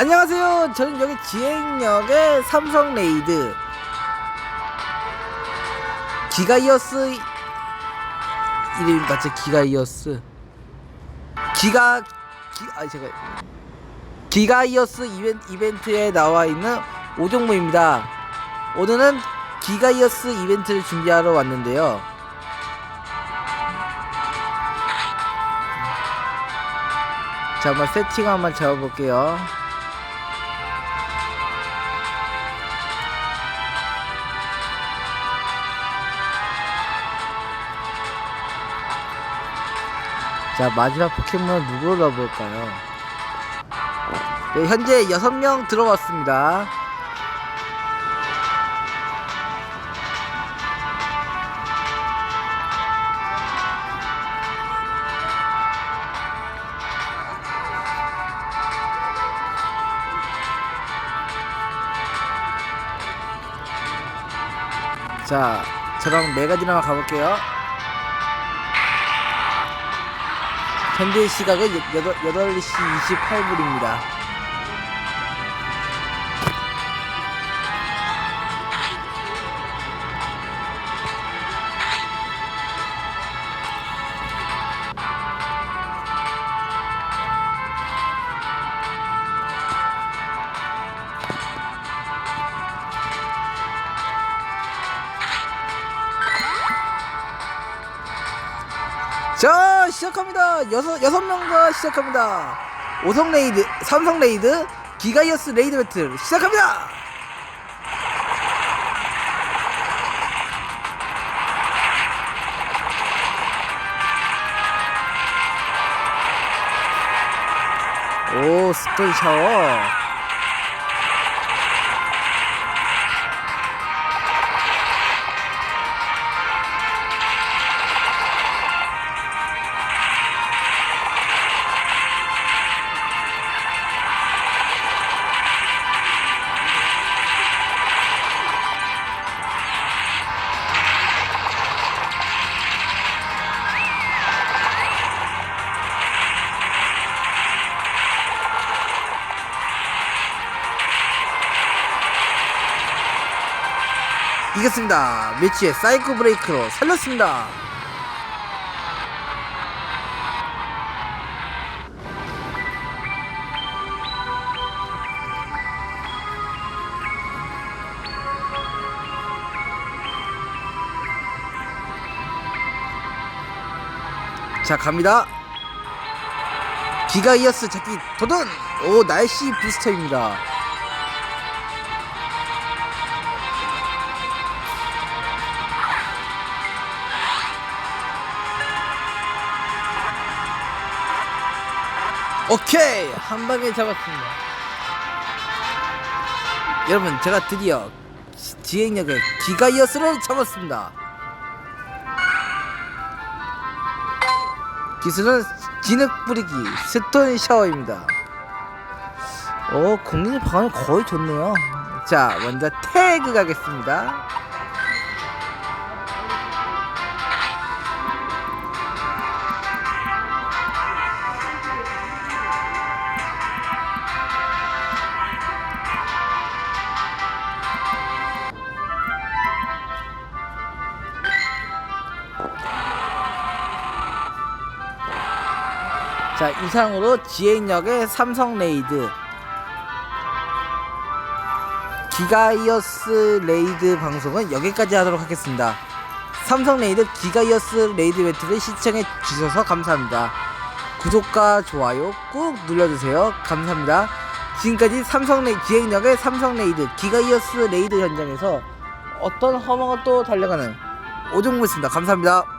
안녕하세요. 저는 여기 지행역의 삼성 레이드 기가이어스 이름이 맞죠? 기가이어스 기가 기 아니 제가 기가이어스 이벤, 이벤트에 나와 있는 오종무입니다. 오늘은 기가이어스 이벤트를 준비하러 왔는데요. 자, 한번 세팅 한번 잡아볼게요. 자, 마지막 포켓몬은 누구로 넣어볼까요? 네, 현재 6명 들어왔습니다. 자, 저랑 메가디나마 가볼게요. 현재 시각은 8, 시 28분입니다. 자 시작합니다. 여섯 여섯 명과 시작합니다. 오성 레이드 삼성 레이드 기가이어스 레이드 배틀 시작합니다! 오 스톤 샤워 이겼습니다. 매치에 사이코 브레이크로 살렸습니다. 자 갑니다. 기가 이어스 잡기 도전 오 날씨 부스터입니다 오케이. 한 방에 잡았습니다. 여러분 제가 드디어 지- 지행역의 기가이어스를 잡았습니다. 기술은 진흙 뿌리기 스톤 샤워입니다. 오 공룡의 방어는 거의 좋네요. 자 먼저 태그 가겠습니다 자 이상으로 지행역의 삼성 레이드 기가이어스 레이드 방송은 여기까지 하도록 하겠습니다. 삼성 레이드 기가이어스 레이드 배틀을 시청해 주셔서 감사합니다. 구독과 좋아요 꾹 눌러주세요. 감사합니다. 지금까지 삼성 레 기행역의 삼성 레이드 기가이어스 레이드 현장에서 어떤 허망은 또 달려가는 오종무였습니다. 감사합니다.